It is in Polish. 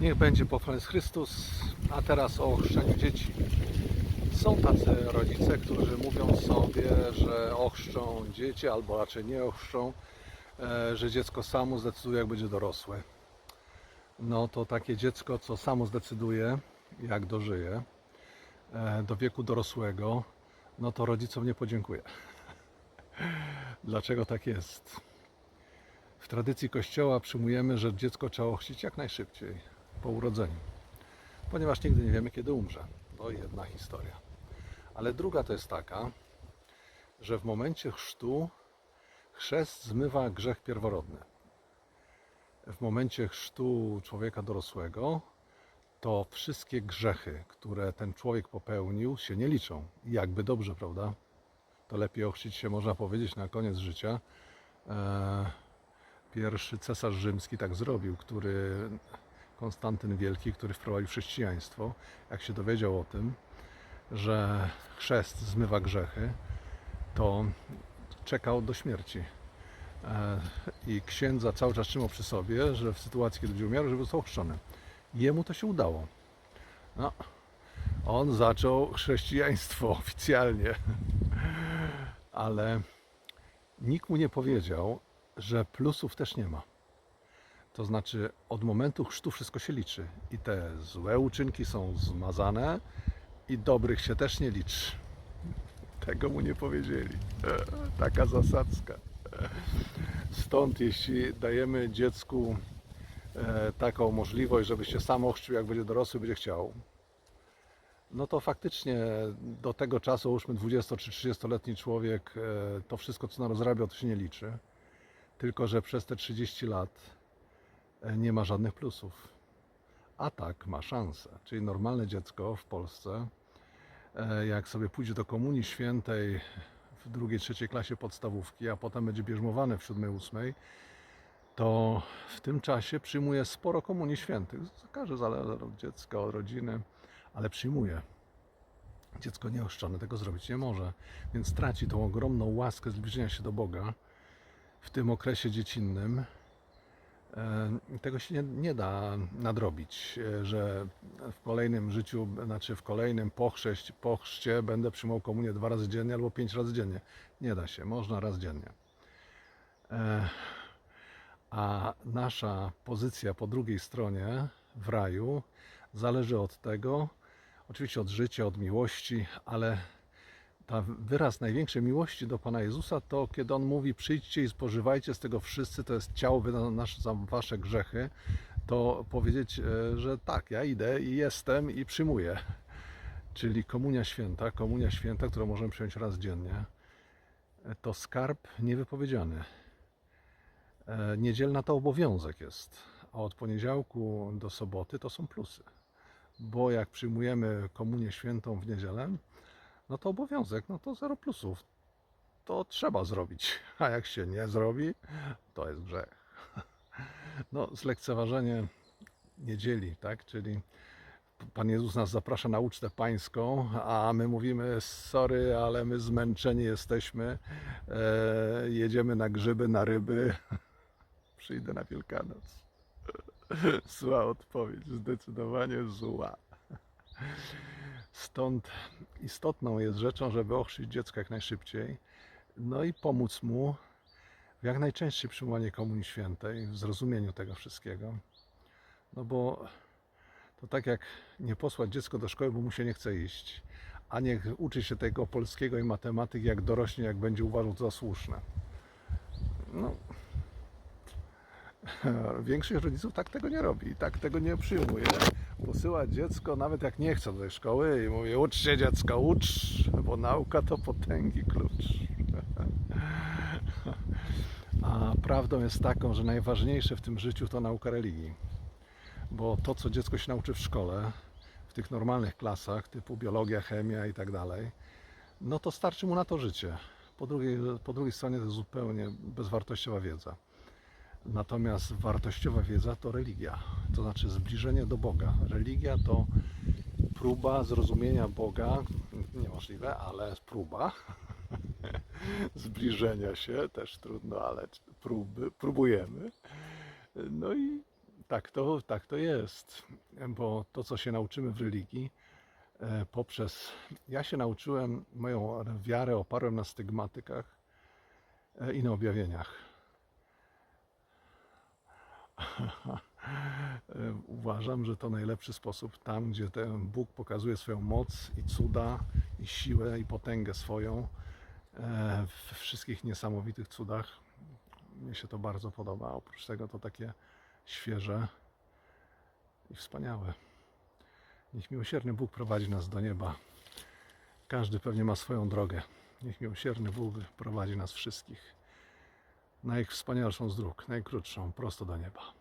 Niech będzie pochwalony Chrystus, a teraz o ochrzczeniu dzieci. Są tacy rodzice, którzy mówią sobie, że ochrzczą dzieci, albo raczej nie ochrzczą, e, że dziecko samo zdecyduje, jak będzie dorosłe. No to takie dziecko, co samo zdecyduje, jak dożyje e, do wieku dorosłego, no to rodzicom nie podziękuję. Dlaczego tak jest? W tradycji Kościoła przyjmujemy, że dziecko trzeba ochrzcić jak najszybciej po urodzeniu, ponieważ nigdy nie wiemy, kiedy umrze. To jedna historia. Ale druga to jest taka, że w momencie chrztu chrzest zmywa grzech pierworodny. W momencie chrztu człowieka dorosłego to wszystkie grzechy, które ten człowiek popełnił, się nie liczą. Jakby dobrze, prawda? To lepiej ochrzcić się, można powiedzieć, na koniec życia. E, Pierwszy cesarz rzymski tak zrobił, który Konstantyn Wielki, który wprowadził chrześcijaństwo, jak się dowiedział o tym, że chrzest zmywa grzechy, to czekał do śmierci. E, I księdza cały czas trzymał przy sobie, że w sytuacji, kiedy będzie umierał, żeby został ochrzczony. Jemu to się udało. No, on zaczął chrześcijaństwo oficjalnie, ale nikt mu nie powiedział, że plusów też nie ma. To znaczy, od momentu chrztu wszystko się liczy. I te złe uczynki są zmazane, i dobrych się też nie liczy. Tego mu nie powiedzieli. Taka zasadzka. Stąd, jeśli dajemy dziecku e, taką możliwość, żeby się sam ochrzcił, jak będzie dorosły, będzie chciał, no to faktycznie do tego czasu, już 20 czy 30-letni człowiek, e, to wszystko, co narozrabiał, to się nie liczy. Tylko, że przez te 30 lat nie ma żadnych plusów. A tak ma szansę. Czyli normalne dziecko w Polsce, e, jak sobie pójdzie do Komunii Świętej w drugiej, trzeciej klasie podstawówki, a potem będzie bierzmowane w siódmej, ósmej, to w tym czasie przyjmuje sporo Komunii Świętych. Każdy zależy od dziecka, od rodziny, ale przyjmuje. Dziecko nieoszczone tego zrobić nie może, więc traci tą ogromną łaskę zbliżenia się do Boga w tym okresie dziecinnym. E, Tego się nie, nie da nadrobić, e, że w kolejnym życiu, znaczy w kolejnym pochrześć, pochrzcie będę przyjmował komunię dwa razy dziennie albo pięć razy dziennie. Nie da się, można raz dziennie. E, A nasza pozycja po drugiej stronie w raju zależy od tego, oczywiście od życia, od miłości, ale ta wyraz największej miłości do Pana Jezusa to kiedy On mówi przyjdźcie i spożywajcie z tego wszyscy, to jest ciało wydane nasze za wasze grzechy, to powiedzieć, e, że tak, ja idę i jestem i przyjmuję. Czyli komunia święta, komunia święta, którą możemy przyjąć raz dziennie, e, to skarb niewypowiedziany. E, Niedzielna to obowiązek jest, a od poniedziałku do soboty to są plusy. Bo jak przyjmujemy komunię świętą w niedzielę, no to obowiązek, no to zero plusów. To trzeba zrobić. A jak się nie zrobi, to jest grzech. No, zlekceważenie niedzieli, tak? Czyli Pan Jezus nas zaprasza na ucztę pańską, a my mówimy, sorry, ale my zmęczeni jesteśmy, e, jedziemy na grzyby, na ryby, przyjdę na Wielkanoc. Zła odpowiedź, zdecydowanie zła. Stąd istotną jest rzeczą, żeby ochrzyć dziecko jak najszybciej, no i pomóc mu w jak najczęściej przyjmowaniu Komunii Świętej, w zrozumieniu tego wszystkiego. No bo to tak jak nie posłać dziecko do szkoły, bo mu się nie chce iść, a niech uczy się tego polskiego i matematyki, jak dorośnie, jak będzie uważał to za słuszne. No, Większość rodziców tak tego nie robi, tak tego nie przyjmuje. Posyła dziecko, nawet jak nie chce do szkoły i mówi ucz się dziecko, ucz, bo nauka to potęgi klucz. A prawdą jest taką, że najważniejsze w tym życiu to nauka religii. Bo to, co dziecko się nauczy w szkole, w tych normalnych klasach, typu biologia, chemia i tak dalej, no to starczy mu na to życie. Po drugiej, po drugiej stronie to zupełnie bezwartościowa wiedza. Natomiast wartościowa wiedza to religia, to znaczy zbliżenie do Boga. Religia to próba zrozumienia Boga, niemożliwe, ale próba zbliżenia się, też trudno, ale próby, próbujemy. No i tak to, tak to jest, bo to, co się nauczymy w religii, e, poprzez. Ja się nauczyłem, moją wiarę oparłem na stygmatykach e, i na objawieniach. Uważam, że to najlepszy sposób tam, gdzie ten Bóg pokazuje swoją moc i cuda, i siłę, i potęgę swoją e, w wszystkich niesamowitych cudach. Mnie się to bardzo podoba. Oprócz tego to takie świeże i wspaniałe. Niech miłosierny Bóg prowadzi nas do nieba. Każdy pewnie ma swoją drogę. Niech miłosierny Bóg prowadzi nas wszystkich najwspanialszą z dróg, najkrótszą, prosto do nieba.